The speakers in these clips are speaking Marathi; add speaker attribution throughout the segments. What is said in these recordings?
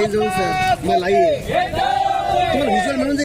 Speaker 1: जय जाऊ सर. मला तुम्हाला व्हिज्युअल म्हणून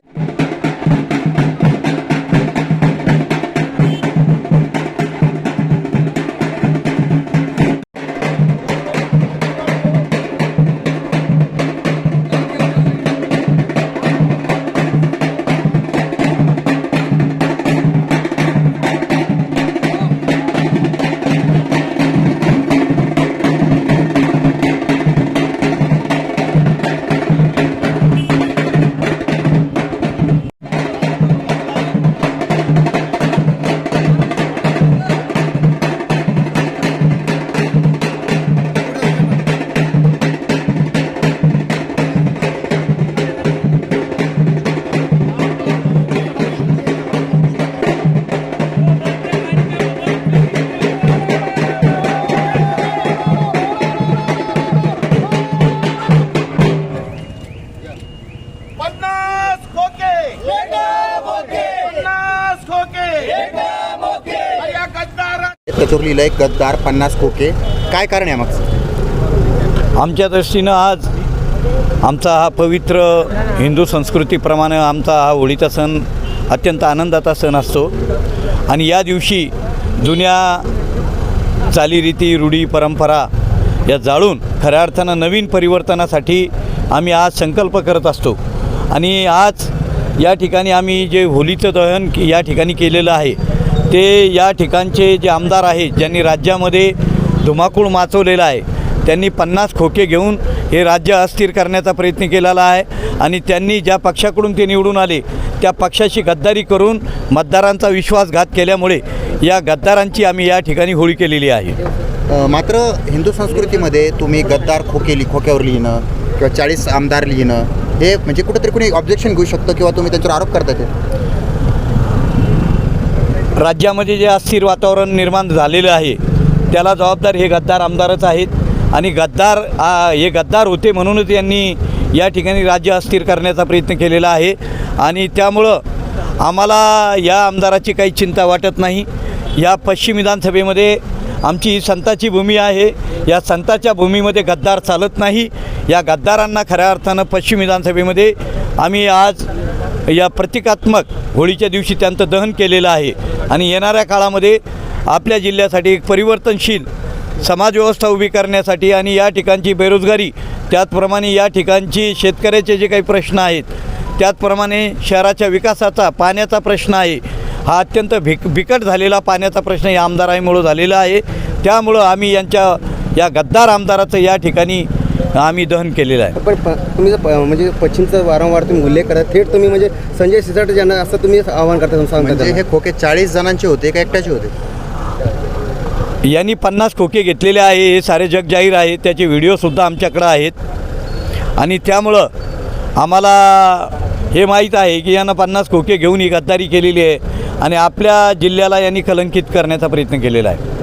Speaker 2: पन्नास खोके. पन्नास खोके. या गद्दारा
Speaker 1: लिहिलंय गद्दार पन्नास खोके. काय कारण आहे मग
Speaker 3: आमच्या दृष्टीनं आज आमचा हा पवित्र हिंदू संस्कृतीप्रमाणे आमचा हा होळीचा सण अत्यंत आनंदाचा सण असतो. आणि या दिवशी जुन्या चालीरीती रूढी परंपरा या जाळून खऱ्या अर्थानं नवीन परिवर्तनासाठी आम्ही आज संकल्प करत असतो. आणि आज या ठिकाणी आम्ही जे होलीचं दहन या ठिकाणी केलेलं आहे ते या ठिकाणचे जे आमदार आहेत ज्यांनी राज्यामध्ये धुमाकूळ माचवलेला आहे त्यांनी पन्नास खोके घेऊन हे राज्य अस्थिर करण्याचा प्रयत्न केलेला आहे आणि त्यांनी ज्या पक्षाकडून ते निवडून आले त्या पक्षाशी गद्दारी करून मतदारांचा विश्वासघात केल्यामुळे या गद्दारांची आम्ही या ठिकाणी होळी केलेली आहे.
Speaker 1: मात्र हिंदू संस्कृतीमध्ये तुम्ही गद्दार खोके लि खोक्यावर लिहिणं किंवा चाळीस आमदार लिहिणं हे म्हणजे कुठेतरी कुणी ऑब्जेक्शन घेऊ शकतो किंवा तुम्ही त्यांच्यावर आरोप करता ते?
Speaker 3: राज्यामध्ये जे अस्थिर वातावरण निर्माण झालेलं आहे त्याला जबाबदार हे गद्दार आमदारच आहेत. आणि गद्दार हे गद्दार होते म्हणूनच यांनी या ठिकाणी राज्य अस्थिर करण्याचा प्रयत्न केलेला आहे. आणि त्यामुळं आम्हाला या आमदाराची काही चिंता वाटत नाही. या पश्चिम विधानसभेमध्ये आमची ही संताची भूमी आहे. या संताच्या भूमीमध्ये गद्दार चालत नाही. या गद्दारांना खऱ्या अर्थानं पश्चिम विधानसभेमध्ये आम्ही आज या प्रतिकात्मक होळीच्या दिवशी त्यांचं दहन केलेलं आहे. आणि येणाऱ्या काळामध्ये आपल्या जिल्ह्यासाठी एक परिवर्तनशील समाजव्यवस्था उभी करण्यासाठी आणि या ठिकाणची बेरोजगारी त्याचप्रमाणे या ठिकाणची शेतकऱ्याचे जे काही प्रश्न आहेत त्याचप्रमाणे शहराच्या विकासाचा पाण्याचा प्रश्न आहे. हा अत्यंत भिक बिकट झालेला पाण्याचा प्रश्न या आमदारांमुळं झालेला आहे. त्यामुळं आम्ही यांच्या या गद्दार आमदाराचं या ठिकाणी आम्ही दहन केलेलं आहे.
Speaker 4: पण प- तुम्ही जर प- म्हणजे पश्चिमचा वारंवार तुम्ही उल्लेख करता थेट तुम्ही म्हणजे संजय सिसाट यांना असं तुम्ही आव्हान करता सांगता
Speaker 1: म्हणजे
Speaker 4: त्यांना.
Speaker 1: हे खोके चाळीस जणांचे होते का एकट्याचे होते?
Speaker 3: यांनी पन्नास खोके घेतलेले आहे हे सारे जग जाहीर आहे त्याचे व्हिडिओसुद्धा आमच्याकडं आहेत. आणि त्यामुळं आम्हाला हे माहीत आहे की यांना पन्नास खोके घेऊन ही गद्दारी केलेली आहे आणि आपल्या जिल्ह्याला यांनी कलंकित करण्याचा प्रयत्न केलेला आहे.